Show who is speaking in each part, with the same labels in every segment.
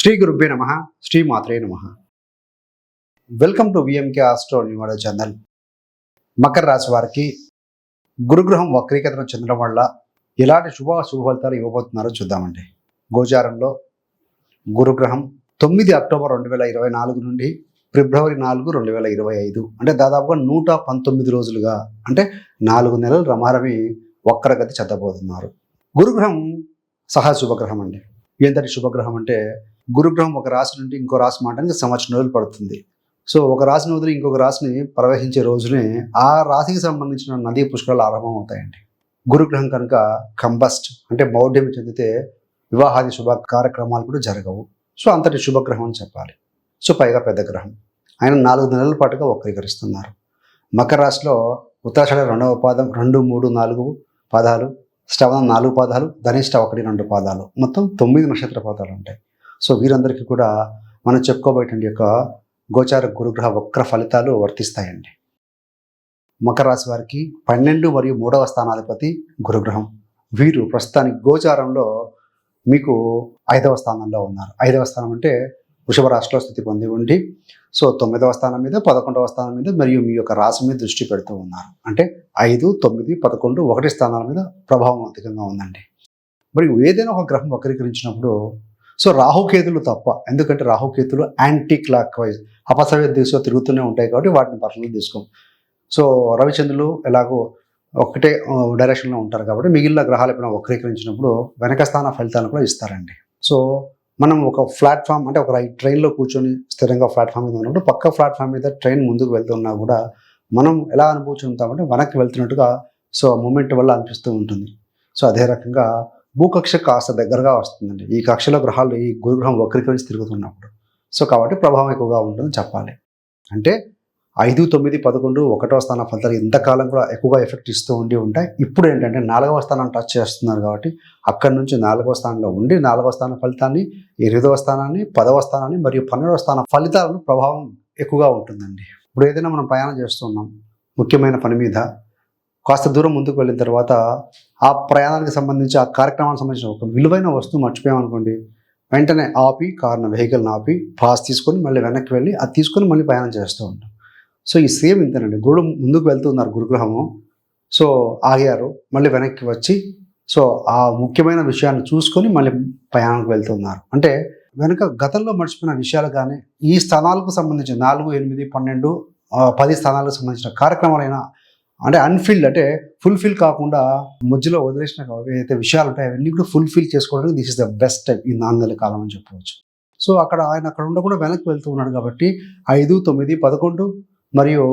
Speaker 1: శ్రీ గురుభ్యే నమ శ్రీ మాత్రే నమ. వెల్కమ్ టు విఎంకే ఆస్ట్రో న్యూవాడ ఛానల్ మకర రాశి వారికి గురుగ్రహం వక్రీకరణ చెందడం వల్ల ఎలాంటి శుభ శుభ ఫలితాలు ఇవ్వబోతున్నారో చూద్దామండి. గోచారంలో గురుగ్రహం తొమ్మిది అక్టోబర్ రెండు వేల ఇరవై నాలుగు నుండి ఫిబ్రవరి నాలుగు రెండు వేల ఇరవై ఐదు అంటే దాదాపుగా నూట పంతొమ్మిది రోజులుగా అంటే నాలుగు నెలలు రమారమి వక్రగతి చెందబోతున్నారు. గురుగ్రహం సహా శుభగ్రహం అండి. ఎంతటి శుభగ్రహం అంటే గురుగ్రహం ఒక రాశి నుండి ఇంకో రాశి మాటానికి సంవత్సరం రోజులు పడుతుంది. సో ఒక రాశిని వదిలి ఇంకొక రాశిని ప్రవహించే రోజునే ఆ రాశికి సంబంధించిన నదీ పుష్కరాలు ఆరంభం అవుతాయండి. గురుగ్రహం కనుక కంబస్ట్ అంటే మౌఢ్యం చెందితే వివాహాది శుభ కార్యక్రమాలు కూడా జరగవు. సో అంతటి శుభగ్రహం అని చెప్పాలి. సో పైగా పెద్ద గ్రహం. ఆయన నాలుగు నెలల పాటుగా వక్రీకరిస్తున్నారు. మకర రాశిలో ఉత్తరాషాఢ రెండవ పాదం రెండు మూడు నాలుగు పాదాలు శ్రవణం నాలుగు పాదాలు ధనిష్ట ఒకటి రెండు పాదాలు. మొత్తం తొమ్మిది నక్షత్ర పాదాలు ఉంటాయి. సో వీరందరికీ కూడా మనం చెప్పుకోబోయేటువంటి యొక్క గోచార గురుగ్రహ వక్ర ఫలితాలు వర్తిస్తాయండి. మకర రాశి వారికి పన్నెండు మరియు మూడవ స్థానాధిపతి గురుగ్రహం. వీరు ప్రస్తుతానికి గోచారంలో మీకు ఐదవ స్థానంలో ఉన్నారు. ఐదవ స్థానం అంటే వృషభ రాశిలో స్థితి పొంది ఉండి సో తొమ్మిదవ స్థానం మీద పదకొండవ స్థానం మీద మరియు మీ యొక్క రాశి మీద దృష్టి పెడుతూ ఉన్నారు. అంటే ఐదు తొమ్మిది పదకొండు ఒకటి స్థానాల మీద ప్రభావం అధికంగా ఉందండి. మరియు ఏదైనా ఒక గ్రహం వక్రీకరించినప్పుడు సో రాహుకేతులు తప్ప ఎందుకంటే రాహుకేతులు యాంటీ క్లాక్ వైజ్ అపసవ్య దిశలో తిరుగుతూనే ఉంటాయి కాబట్టి వాటిని పర్సనల్ తీసుకోం సో రవిచంద్రులు ఎలాగో ఒకటే డైరెక్షన్లో ఉంటారు కాబట్టి మిగిలిన గ్రహాలు ఎప్పుడైనా వక్రీకరించినప్పుడు వెనక స్థాన ఫలితాలను కూడా ఇస్తారండి. సో మనం ఒక ప్లాట్ఫామ్ అంటే ఒక ట్రైన్లో కూర్చొని స్థిరంగా ప్లాట్ఫామ్ మీద ఉన్నప్పుడు పక్క ప్లాట్ఫామ్ మీద ట్రైన్ ముందుకు వెళ్తున్నా కూడా మనం ఎలా అనుభూచుంటామంటే వెనక్కి వెళ్తున్నట్టుగా సో మూమెంట్ వల్ల అనిపిస్తూ ఉంటుంది. సో అదే రకంగా భూకక్ష కాస్త దగ్గరగా వస్తుందండి. ఈ కక్షలో గ్రహాలు ఈ గురుగ్రహం వక్రీకరించి తిరుగుతున్నప్పుడు. సో కాబట్టి ప్రభావం ఎక్కువగా ఉంటుందని చెప్పాలి. అంటే ఐదు తొమ్మిది పదకొండు ఒకటో స్థానం ఫలితాలు ఇంతకాలం కూడా ఎక్కువగా ఎఫెక్ట్ ఇస్తూ ఉండి ఉంటాయి. ఇప్పుడు ఏంటంటే నాలుగవ స్థానం టచ్ చేస్తున్నారు కాబట్టి అక్కడి నుంచి నాలుగవ స్థానంలో ఉండి నాలుగవ స్థాన ఫలితాన్ని ఎనిమిదవ స్థానాన్ని పదవ స్థానాన్ని మరియు పన్నెండవ స్థానం ఫలితాలను ప్రభావం ఎక్కువగా ఉంటుందండి. ఇప్పుడు ఏదైనా మనం ప్రయాణం చేస్తున్నాం. ముఖ్యమైన పని మీద కాస్త దూరం ముందుకు వెళ్ళిన తర్వాత ఆ ప్రయాణానికి సంబంధించి ఆ కార్యక్రమానికి సంబంధించిన ఒక విలువైన వస్తువు మర్చిపోయామనుకోండి. వెంటనే ఆపి కార్ను వెహికల్ని ఆపి పాస్ తీసుకొని మళ్ళీ వెనక్కి వెళ్ళి అది తీసుకొని మళ్ళీ ప్రయాణం చేస్తూ ఉంటాం. సో ఈ సేమ్ ఇంతేనండి. గురుడు ముందుకు వెళ్తున్నారు గురుగ్రహము. సో ఆగారు. మళ్ళీ వెనక్కి వచ్చి సో ఆ ముఖ్యమైన విషయాన్ని చూసుకొని మళ్ళీ ప్రయాణానికి వెళ్తున్నారు అంటే వెనుక గతంలో మర్చిపోయిన విషయాలు కానీ ఈ స్థానాలకు సంబంధించి నాలుగు ఎనిమిది పన్నెండు పది స్థానాలకు సంబంధించిన కార్యక్రమాలైనా అంటే అన్ఫిల్డ్ అంటే ఫుల్ఫిల్ కాకుండా మధ్యలో వదిలేసిన ఏదైతే విషయాలు ఉంటాయో అవన్నీ కూడా ఫుల్ఫిల్ చేసుకోవడానికి this is the best time ఈ నాలుగు కాలం అని చెప్పవచ్చు. సో అక్కడ ఆయన అక్కడ ఉండకుండా వెనక్కి వెళ్తూ ఉన్నాడు కాబట్టి ఐదు తొమ్మిది పదకొండు మరియు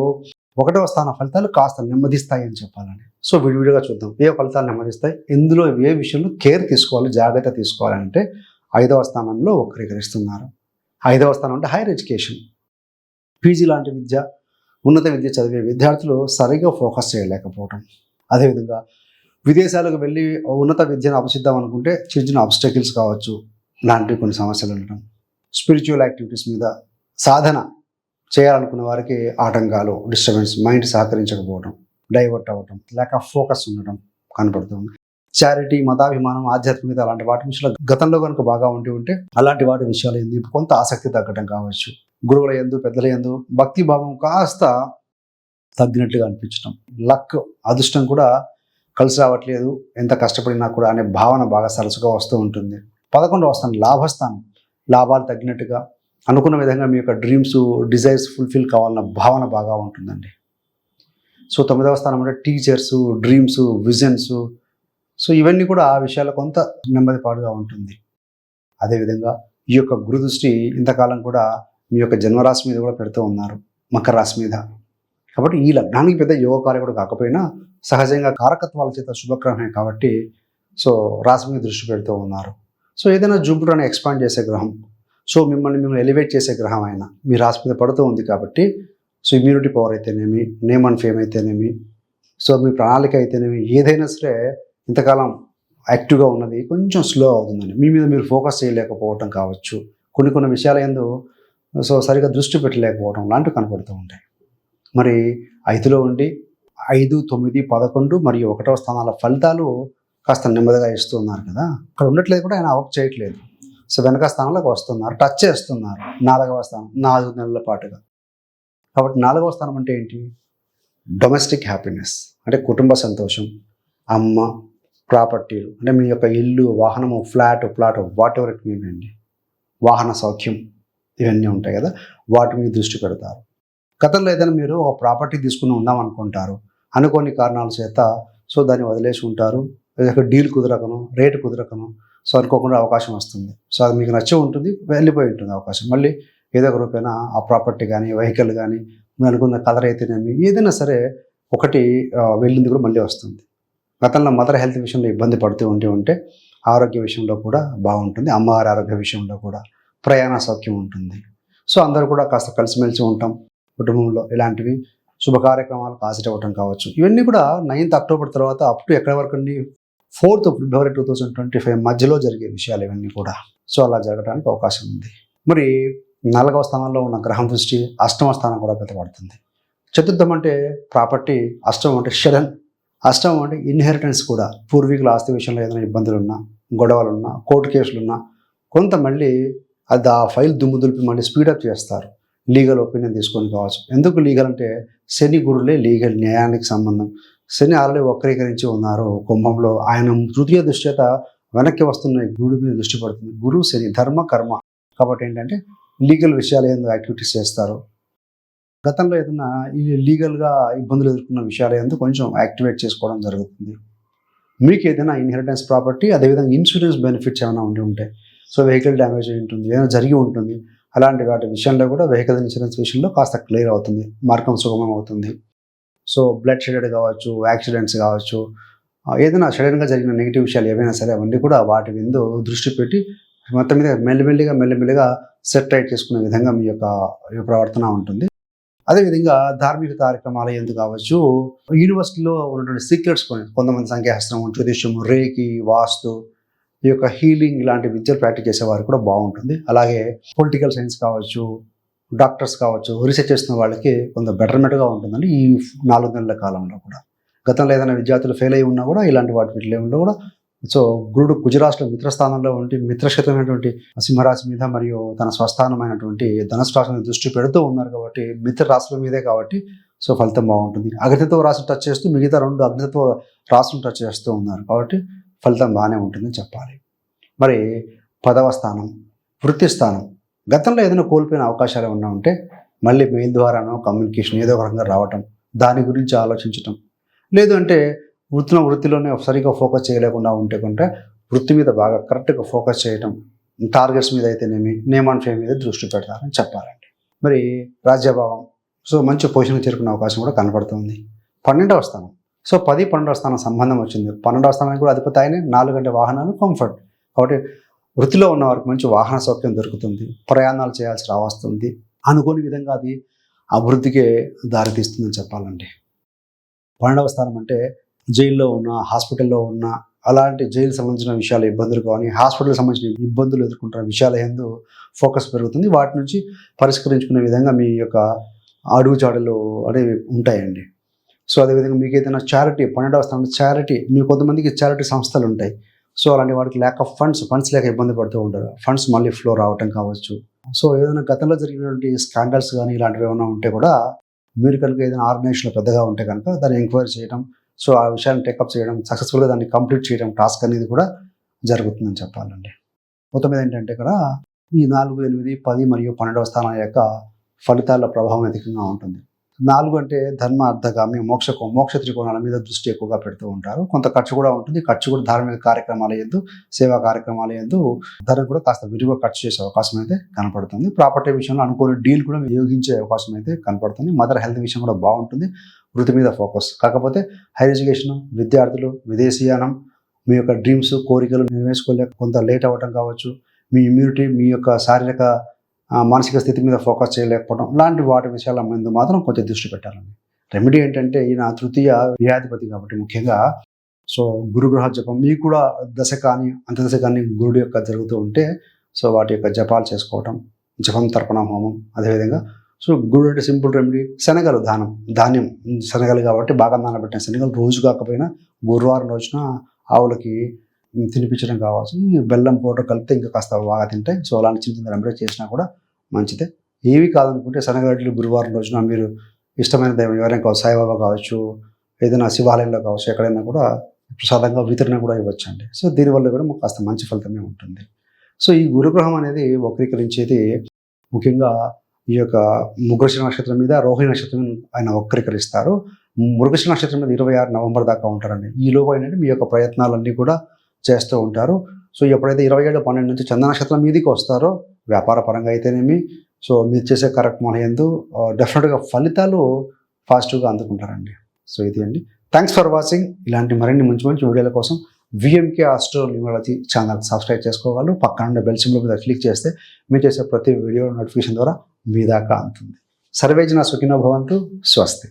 Speaker 1: ఒకటవ స్థాన ఫలితాలు కాస్త నెమ్మదిస్తాయి అని చెప్పాలని సో విడివిడిగా చూద్దాం. ఏ ఫలితాలు నెమ్మదిస్తాయి? ఇందులో ఏ విషయంలో కేర్ తీసుకోవాలి జాగ్రత్త తీసుకోవాలంటే ఐదవ స్థానంలో వక్రీకరిస్తున్నారు ఐదవ స్థానం అంటే హైయర్ ఎడ్యుకేషన్ పీజీ లాంటి విద్య ఉన్నత విద్య చదివే విద్యార్థులు సరిగ్గా ఫోకస్ చేయలేకపోవటం. అదేవిధంగా విదేశాలకు వెళ్ళి ఉన్నత విద్యను అభ్యసిద్దాం అనుకుంటే చిన్న చిన్న అబ్స్టకిల్స్ కావచ్చు లాంటివి కొన్ని సమస్యలు ఉండటం. స్పిరిచువల్ యాక్టివిటీస్ మీద సాధన చేయాలనుకున్న వారికి ఆటంకాలు డిస్టర్బెన్స్ మైండ్ సహకరించకపోవడం డైవర్ట్ అవ్వటం లేక ఫోకస్ ఉండటం కనపడుతుంది చారిటీ మతాభిమానం ఆధ్యాత్మికత అలాంటి వాటి విషయాలు గతంలో కనుక బాగా ఉండి ఉంటే అలాంటి వాటి విషయాలు కొంత ఆసక్తి తగ్గడం కావచ్చు. గురువుల ఎందు పెద్దల ఎందు భక్తి భావం కాస్త తగ్గినట్లుగా అనిపించడం లక్ అదృష్టం కూడా కలిసి రావట్లేదు. ఎంత కష్టపడినా కూడా అనే భావన బాగా సరసుగా వస్తూ ఉంటుంది. పదకొండవ స్థానం లాభస్థానం. లాభాలు తగ్గినట్టుగా అనుకున్న విధంగా మీ యొక్క డ్రీమ్స్ డిజైర్స్ ఫుల్ఫిల్ కావాలన్న భావన బాగా ఉంటుందండి. సో తొమ్మిదవ స్థానం అంటే టీచర్స్ డ్రీమ్స్ విజన్స్ సో ఇవన్నీ కూడా ఆ విషయాలు కొంత నెమ్మదిపాటుగా ఉంటుంది. అదేవిధంగా ఈ యొక్క గురుదృష్టి ఇంతకాలం కూడా మీ యొక్క జన్మరాశి మీద కూడా పెడుతూ ఉన్నారు మకర రాశి మీద. కాబట్టి ఈ లగ్నానికి పెద్ద యోగకార్యం కూడా కాకపోయినా సహజంగా కారకత్వాల చేత శుభగ్రహమే కాబట్టి సో రాశి మీద దృష్టి పెడుతూ ఉన్నారు. సో ఏదైనా జూపిటర్ అని ఎక్స్పాండ్ చేసే గ్రహం సో మిమ్మల్ని మిమ్మల్ని ఎలివేట్ చేసే గ్రహం ఆయన మీ రాశి మీద పడుతూ ఉంది కాబట్టి సో ఇమ్యూనిటీ పవర్ అయితేనేమి నేమ్ అండ్ ఫేమ్ అయితేనేమి సో మీ ప్రణాళిక అయితేనేమి ఏదైనా సరే ఇంతకాలం యాక్టివ్గా ఉన్నది కొంచెం స్లో అవుతుందండి. మీ మీద మీరు ఫోకస్ చేయలేకపోవటం కావచ్చు. కొన్ని కొన్ని విషయాల ఎందు సో సరిగా దృష్టి పెట్టలేకపోవడం లాంటివి కనపడుతూ ఉంటాయి. మరి ఐదులో ఉండి ఐదు తొమ్మిది పదకొండు మరియు ఒకటవ స్థానాల ఫలితాలు కాస్త నెమ్మదిగా ఇస్తున్నారు కదా. అక్కడ ఉండట్లేదు కూడా ఆయన వర్క్ చేయట్లేదు. సో వెనక స్థానంలోకి వస్తున్నారు టచ్ చేస్తున్నారు నాలుగవ స్థానం నాలుగు నెలల పాటుగా. కాబట్టి నాలుగవ స్థానం అంటే ఏంటి? డొమెస్టిక్ హ్యాపీనెస్ అంటే కుటుంబ సంతోషం అమ్మ ప్రాపర్టీలు అంటే మీ యొక్క ఇల్లు వాహనము flat plot whatever it మీనండి వాహన సౌఖ్యం ఇవన్నీ ఉంటాయి కదా వాటి మీద దృష్టి పెడతారు. గతంలో ఏదైనా మీరు ఒక ప్రాపర్టీ తీసుకుని ఉందాం అనుకుంటారు అనుకోని కారణాల చేత సో దాన్ని వదిలేసి ఉంటారు డీల్ కుదరకను రేటు కుదరకను సో అనుకోకుండా అవకాశం వస్తుంది. సో అది మీకు నచ్చి ఉంటుంది వెళ్ళిపోయి ఉంటుంది అవకాశం. మళ్ళీ ఏదో ఒక రూపైన ఆ ప్రాపర్టీ కానీ వెహికల్ కానీ మీరు అనుకున్న కలర్ అయితేనేమి ఏదైనా సరే ఒకటి వెళ్ళింది కూడా మళ్ళీ వస్తుంది. గతంలో మదర్ హెల్త్ విషయంలో ఇబ్బంది పడుతూ ఉంటే ఉంటే ఆరోగ్య విషయంలో కూడా బాగుంటుంది అమ్మవారి ఆరోగ్య విషయంలో కూడా. ప్రయాణ సౌఖ్యం ఉంటుంది. సో అందరూ కూడా కాస్త కలిసిమెలిసి ఉంటాం. కుటుంబంలో ఇలాంటివి శుభ కార్యక్రమాలకు హాజరు అవ్వటం కావచ్చు. ఇవన్నీ కూడా నైన్త్ అక్టోబర్ తర్వాత అప్ టు ఎక్కడి వరకు ఫోర్త్ ఫిబ్రవరి టూ థౌజండ్ ట్వంటీ ఫైవ్ మధ్యలో జరిగే విషయాలు ఇవన్నీ కూడా. సో అలా జరగడానికి అవకాశం ఉంది. మరి నాలుగవ స్థానంలో ఉన్న గ్రహం దృష్టి అష్టమ స్థానం కూడా పెద్దపడుతుంది చతుర్థం అంటే ప్రాపర్టీ అష్టమం అంటే షడన్ అష్టమం అంటే ఇన్హెరిటెన్స్ కూడా. పూర్వీకుల ఆస్తి విషయంలో ఏదైనా ఇబ్బందులు ఉన్నా గొడవలు ఉన్నా కోర్టు కేసులు ఉన్నా కొంత మళ్ళీ అది ఆ ఫైల్ దుమ్ము దులిపి మళ్ళీ స్పీడప్ చేస్తారు. లీగల్ ఒపీనియన్ తీసుకొని కావచ్చు. ఎందుకు లీగల్ అంటే శని గురులే లీగల్ న్యాయానికి సంబంధం. శని ఆల్రెడీ వక్రీకరించి ఉన్నారు. కుంభంలో ఆయన తృతీయ దృష్ట్యత వెనక్కి వస్తున్న గురువు మీద దృష్టి పడుతుంది. గురువు శని ధర్మ కర్మ. కాబట్టి ఏంటంటే లీగల్ విషయాలు ఏందో యాక్టివిటీస్ చేస్తారు. గతంలో ఏదైనా ఈ లీగల్గా ఇబ్బందులు ఎదుర్కొన్న విషయాలు ఏందో కొంచెం యాక్టివేట్ చేసుకోవడం జరుగుతుంది. మీకు ఏదైనా ఇన్హెరిటెన్స్ ప్రాపర్టీ అదేవిధంగా ఇన్సూరెన్స్ బెనిఫిట్స్ ఏమైనా ఉండి ఉంటాయి సో వెహికల్ డ్యామేజ్ అయి ఉంటుంది ఏదైనా జరిగి ఉంటుంది. అలాంటి వాటి విషయంలో కూడా వెహికల్ ఇన్సూరెన్స్ విషయంలో కాస్త క్లియర్ అవుతుంది మార్గం సుగమం అవుతుంది. సో బ్లడ్ షెడెడ్ కావచ్చు యాక్సిడెంట్స్ కావచ్చు ఏదైనా సడన్గా జరిగిన నెగిటివ్ విషయాలు ఏవైనా సరే అవన్నీ కూడా వాటి విందు దృష్టి పెట్టి మొత్తం మీద మెల్లిమెల్లిగా మెల్లిమెల్లిగా సెట్ రైట్ చేసుకునే విధంగా మీ యొక్క ప్రవర్తన ఉంటుంది. అదేవిధంగా ధార్మిక కార్యక్రమాలు ఎందుకు కావచ్చు యూనివర్సిటీలో ఉన్నటువంటి సీక్రెట్స్ కొన్ని కొంతమంది సంఖ్యాశాస్త్రం జ్యోతిష్యం రేకి వాస్తు ఈ యొక్క హీలింగ్ ఇలాంటి విద్యలు ప్రాక్టీస్ చేసేవారు కూడా బాగుంటుంది. అలాగే పొలిటికల్ సైన్స్ కావచ్చు డాక్టర్స్ కావచ్చు రీసెర్చ్ చేస్తున్న వాళ్ళకి కొంత బెటర్మెంట్గా ఉంటుందండి ఈ నాలుగు నెలల కాలంలో కూడా. గతంలో ఏదైనా విద్యార్థులు ఫెయిల్ అయి ఉన్నా కూడా ఇలాంటి వాటి వీటిలో కూడా సో గురుడు గుజరాత్లో మిత్రస్థానంలో ఉండి మిత్రక్షేత్రమైనటువంటి సింహరాశి మీద మరియు తన స్వస్థానమైనటువంటి ధనుసు రాశి దృష్టి పెడుతూ ఉన్నారు కాబట్టి మిత్ర రాశుల మీదే కాబట్టి సో ఫలితం బాగుంటుంది. అగ్నితత్వ రాశిని టచ్ చేస్తూ మిగతా రెండు అగ్నితత్వ రాశులు టచ్ చేస్తూ ఉన్నారు కాబట్టి ఫలితం బాగానే ఉంటుందని చెప్పాలి. మరి పదవ స్థానం వృత్తి స్థానం. గతంలో ఏదైనా కోల్పోయిన అవకాశాలు ఏమన్నా ఉంటే మళ్ళీ మెయిల్ ద్వారానో కమ్యూనికేషన్ ఏదో ఒక రకంగా రావటం దాని గురించి ఆలోచించటం. లేదు అంటే వృత్తిలో వృత్తిలోనే సరిగ్గా ఫోకస్ చేయలేకుండా ఉంటే కొంటే వృత్తి మీద బాగా కరెక్ట్గా ఫోకస్ చేయటం టార్గెట్స్ మీద అయితేనేమి నేమ్ అండ్ ఫేమ్ మీద దృష్టి పెడతారని చెప్పాలండి. మరి రాజ్యభావం. సో మంచి పొజిషన్ చేరుకునే అవకాశం కూడా కనపడుతుంది. పన్నెండవ స్థానం. సో పది పన్నెండవ స్థానం సంబంధం వచ్చింది. పన్నెండవ స్థానానికి కూడా అధిపతి ఆయనే నాలుగు గంటల వాహనాలు కంఫర్ట్ కాబట్టి వృత్తిలో ఉన్న వారికి మంచి వాహన సౌకర్యం దొరుకుతుంది. ప్రయాణాలు చేయాల్సి రావస్తుంది అనుకోని విధంగా అది అభివృద్ధికే దారితీస్తుందని చెప్పాలండి. పన్నెండవ స్థానం అంటే జైల్లో ఉన్న హాస్పిటల్లో ఉన్న అలాంటి జైలు సంబంధించిన విషయాలు ఇబ్బందులు కానీ హాస్పిటల్కి సంబంధించిన ఇబ్బందులు ఎదుర్కొంటున్న విషయాల ఎందు ఫోకస్ పెరుగుతుంది. వాటి నుంచి పరిష్కరించుకునే విధంగా మీ యొక్క అడుగుజాడలు అనేవి ఉంటాయండి. సో అదేవిధంగా మీకు ఏదైనా చారిటీ పన్నెండవ స్థానం చారిటీ మీ కొంతమందికి చారిటీ సంస్థలు ఉంటాయి. సో అలాంటి వాటికి ల్యాక్ ఆఫ్ ఫండ్స్ ఫండ్స్ లేక ఇబ్బంది పడుతూ ఉంటారు. ఫండ్స్ మళ్ళీ ఫ్లో రావటం కావచ్చు. సో ఏదైనా గతంలో జరిగినటువంటి స్కాండల్స్ కానీ ఇలాంటివి ఏమైనా ఉంటే కూడా మీరు కనుక ఏదైనా ఆర్గనైజేషన్ పెద్దగా ఉంటే కనుక దాన్ని ఎంక్వైరీ చేయడం సో ఆ విషయాన్ని టేకప్ చేయడం సక్సెస్ఫుల్గా దాన్ని కంప్లీట్ చేయడం టాస్క్ అనేది కూడా జరుగుతుందని చెప్పాలండి. మొత్తం మీద ఏంటంటే ఇక్కడ ఈ నాలుగు ఎనిమిది పది మరియు పన్నెండవ స్థానం యొక్క ఫలితాల ప్రభావం అధికంగా ఉంటుంది. నాలుగు అంటే ధర్మ అర్థగామి మోక్ష మోక్ష త్రికోణాల మీద దృష్టి ఎక్కువగా పెడుతూ ఉంటారు. కొంత ఖర్చు కూడా ఉంటుంది. ఖర్చు కూడా ధార్మిక కార్యక్రమాల ఎందు సేవా కార్యక్రమాల ఎందు ధనం కూడా కాస్త విరిగా ఖర్చు చేసే అవకాశం అయితే కనపడుతుంది. ప్రాపర్టీ విషయంలో అనుకోని డీల్ కూడా వినియోగించే అవకాశం అయితే కనపడుతుంది. మదర్ హెల్త్ విషయం కూడా బాగుంటుంది. వృత్తి మీద ఫోకస్. కాకపోతే హైర్ ఎడ్యుకేషన్ విద్యార్థులు విదేశీయానం మీ యొక్క డ్రీమ్స్ కోరికలు నెరవేర్చుకోలేక కొంత లేట్ అవ్వటం కావచ్చు. మీ ఇమ్యూనిటీ మీ యొక్క శారీరక మానసిక స్థితి మీద ఫోకస్ చేయలేకపోవడం లాంటి వాటి విషయాల మీద మాత్రం కొంచెం దృష్టి పెట్టాలండి. రెమెడీ ఏంటంటే ఈయన తృతీయ వ్యాధిపతి కాబట్టి ముఖ్యంగా సో గురుగ్రహ జపం మీకు కూడా దశ కానీ అంతదశ కానీ గురుడు యొక్క జరుగుతూ ఉంటే సో వాటి యొక్క జపాలు చేసుకోవటం జపం తర్పణ హోమం అదేవిధంగా సో గురుడు అంటే సింపుల్ రెమెడీ శనగలు దానం ధాన్యం శనగలు కాబట్టి బాగా నానబెట్టిన శనగలు రోజు కాకపోయినా గురువారం రోజున ఆవులకి తినిపించడం కావచ్చు. బెల్లం పౌడర్ కలిపితే ఇంకా కాస్త బాగా తింటే సో అలాంటి చిన్న చిన్న రెమెడీ చేసినా కూడా మంచిదే. ఏవి కాదనుకుంటే శనగడ్డలు గురువారం రోజున మీరు ఇష్టమైన దైవం ఎవరైనా కావచ్చు సాయిబాబా కావచ్చు ఏదైనా శివాలయంలో కావచ్చు ఎక్కడైనా కూడా ప్రసాదంగా వితరణ కూడా ఇవ్వచ్చు అండి సో దీనివల్ల కూడా మాకు కాస్త మంచి ఫలితమే ఉంటుంది. సో ఈ గురుగ్రహం అనేది వక్రీకరించేది ముఖ్యంగా ఈ యొక్క మృగశిర నక్షత్రం మీద రోహిణి నక్షత్రం ఆయన వక్రీకరిస్తారు. మృగశిర నక్షత్రం మీద ఇరవై ఆరు నవంబర్ దాకా ఉంటారండి. ఈ లోపు ఏంటంటే మీ యొక్క ప్రయత్నాలన్నీ కూడా చేస్తూ ఉంటారు. సో ఎప్పుడైతే ఇరవై ఏడు పన్నెండు నుంచి చంద్ర నక్షత్రం మీదికి వస్తారో వ్యాపార పరంగా అయితేనేమి సో మీరు చేసే కార్యక్రమాలు ఎందు డెఫినెట్గా ఫలితాలు పాజిటివ్గా అందుకుంటారండి. సో ఇది అండి. Thanks for watching. ఇలాంటి మరిన్ని మంచి మంచి వీడియోల కోసం VMK astro numerology channel subscribe చేసుకోవాలి పక్కన ఉండే బెల్ సింబల్ మీద క్లిక్ చేస్తే మీరు చేసే ప్రతి వీడియో నోటిఫికేషన్ ద్వారా మీ దాకా అందుతుంది సర్వేజన సుఖినో భవంతు. స్వస్తి.